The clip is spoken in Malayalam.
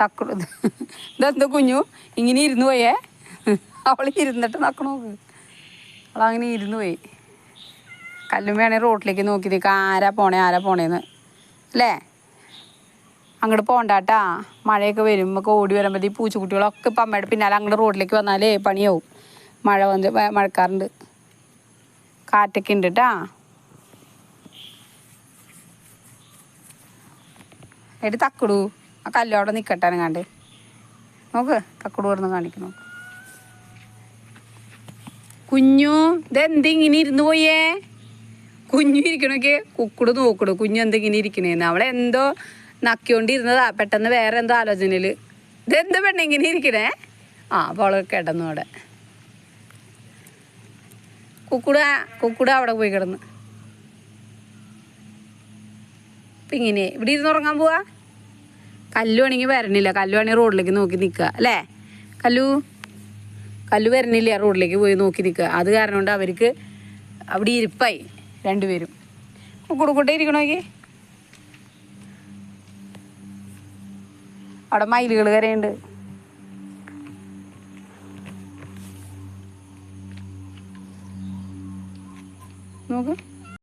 തക്കുടു ഇതെന്താ കുഞ്ഞു? ഇങ്ങനെ ഇരുന്ന് പോയേ? അവൾ ഇരുന്നിട്ട് നക്കണ നോക്ക് അവളങ്ങനെ ഇരുന്ന് പോയി. കല്ലുമ്മയാണെ റോട്ടിലേക്ക് നോക്കി നിൽക്കുക ആരാ പോണേ ആരാ പോണേന്ന്. അല്ലേ? അങ്ങോട്ട് പോണ്ടാട്ടാ. മഴയൊക്കെ വരുമ്പോൾ ഓടി വരുമ്പോൾ ഈ പൂച്ചക്കുട്ടികളൊക്കെ ഇപ്പം അമ്മയുടെ പിന്നാലെ അങ്ങോട്ട് റോഡിലേക്ക് വന്നാലേ പണിയാവും. മഴ വന്ന് മഴക്കാറുണ്ട്. കാറ്റൊക്കെ ഉണ്ട് കേട്ടാ എടി ആ കല്ലോടെ നിൽക്കട്ടെ കണ്ടേ. നോക്ക് തക്കിടു കിടന്ന് കാണിക്കുന്നു. കുഞ്ഞു ഇതെന്തിങ്ങനെ ഇരുന്ന് പോയേ? കുഞ്ഞു ഇരിക്കണൊക്കെ കുക്കുട് നോക്കണു കുഞ്ഞു എന്തിങ്ങനെ ഇരിക്കണേന്ന്. അവളെ എന്തോ നക്കിക്കൊണ്ടിരുന്നതാ. പെട്ടെന്ന് വേറെ എന്തോ ആലോചനയിൽ ഇതെന്ത് പെണ്ണ ഇങ്ങനെ ഇരിക്കണേ? ആ അപ്പോൾ അവൾ കിടന്നു അവിടെ. കുക്കുട കുക്കുട അവിടെ പോയി കിടന്ന്. ഇപ്പം ഇങ്ങനെ. ഇവിടെ ഇരുന്ന് ഉറങ്ങാൻ പോവാ? കല്ലു വരണില്ല. കല്ലു റോഡിലേക്ക് നോക്കി നിൽക്കുക അല്ലേ? കല്ലു കല്ലു വരണില്ല റോഡിലേക്ക് പോയി നോക്കി നിൽക്കുക. അത് കാരണം കൊണ്ട് അവർക്ക് അവിടെ ഇരിപ്പായി രണ്ടുപേരും. കുക്കുടുക്കുട്ടെ ഇരിക്കണോക്കി അവിടെ മയിലുകൾ കരയുണ്ട് നോക്ക്.